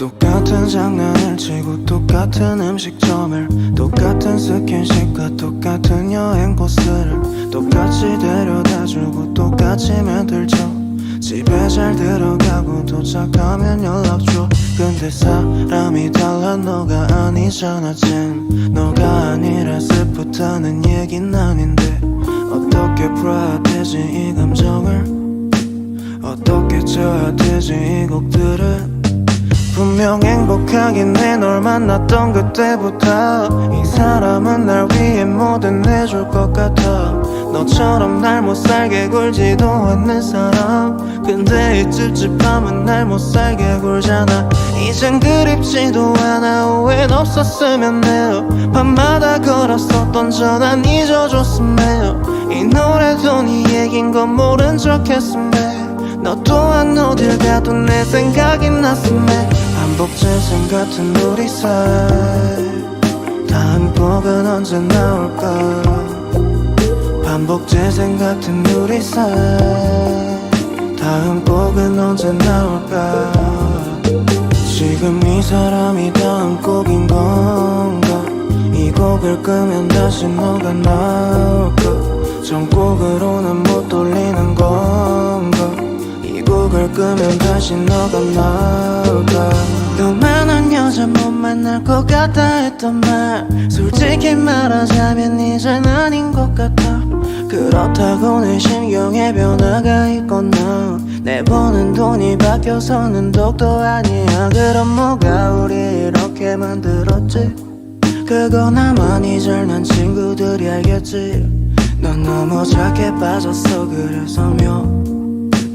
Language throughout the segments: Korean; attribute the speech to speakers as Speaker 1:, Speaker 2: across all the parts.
Speaker 1: 똑같은 장난을 치고 똑같은 음식점을 똑같은 스킨십과 똑같은 여행 코스를 똑같이 데려다주고 똑같이 만들죠. 집에 잘 들어가고 도착하면 연락 줘. 근데 사람이 달라 너가 아니잖아 진 너가 아니라 슬프다는 얘긴 아닌데 어떻게 풀어야 되지 이 감정을? 어떻게 쳐야 되지 이 곡들을 행복하긴 해. 널 만났던 그때부터 이 사람은 날 위해 뭐든 해줄 것 같아. 너처럼 날 못 살게 굴지도 않는 사람. 근데 이 찝찝함은 날 못 살게 굴잖아. 이젠 그립지도 않아. 오해는 없었으면 해요. 밤마다 걸었었던 전화 잊어줬으면 해요. 이 노래도 네 얘긴 건 모른 척 했으면 해. 너 또한 어딜 가도 내 생각이 났으면 해. 반복 재생 같은 우리 사이 다음 곡은 언제 나올까? 반복 재생 같은 우리 사이 다음 곡은 언제 나올까? 지금 이 사람이 다음 곡인 건가? 이 곡을 끄면 다시 너가 나올까? 전곡으로는 못 돌리는 건가? 이 곡을 끄면 다시 너가 나올까 너 많은 여자 못 만날 것 같다 했던 말. 솔직히 말하자면 이젠 아닌 것 같아. 그렇다고 내 심경에 변화가 있거나. 내 버는 돈이 바뀌어서는 독도 아니야. 그럼 뭐가 우리 이렇게 만들었지? 그거 나만이 잘난 친구들이 알겠지. 넌 너무 작게 빠졌어. 그래서며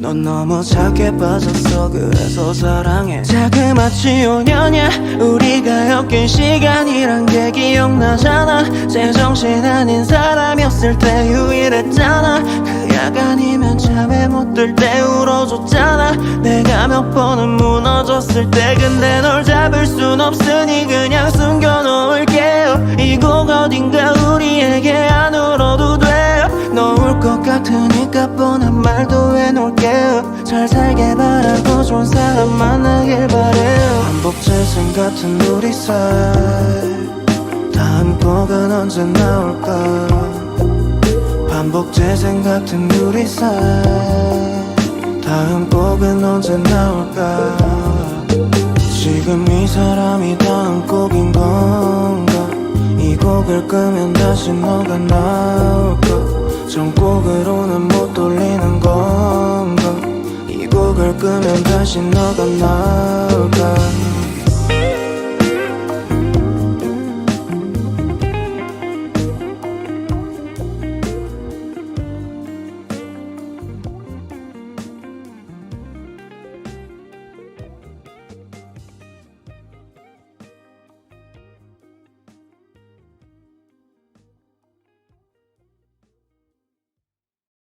Speaker 1: 넌 너무 작게 빠졌어. 그래서 사랑해. 자그마치 5년이야 우리가 엮인 시간이란 게 기억나잖아. 제정신 아닌 사람이었을 때 유일했잖아. 그 야간이면 잠에 못 들 때 울어줬잖아. 내가 몇 번은 무너졌을 때 근데 널 잡을 순 없으니 그냥 숨겨놓을게요. 이곡 어딘가 우리에게 같으니까 뻔한 말도 해놓을게요. 잘 살게 바라고 좋은 사람 만나길 바래요. 반복 재생 같은 우리 사이 다음 곡은 언제 나올까? 반복 재생 같은 우리 사이 다음 곡은 언제 나올까? 지금 이 사람이 다음 곡인 건가? 이 곡을 끄면 다시 너가 나올까? 전곡으로 끄면 다시 너가 나올까?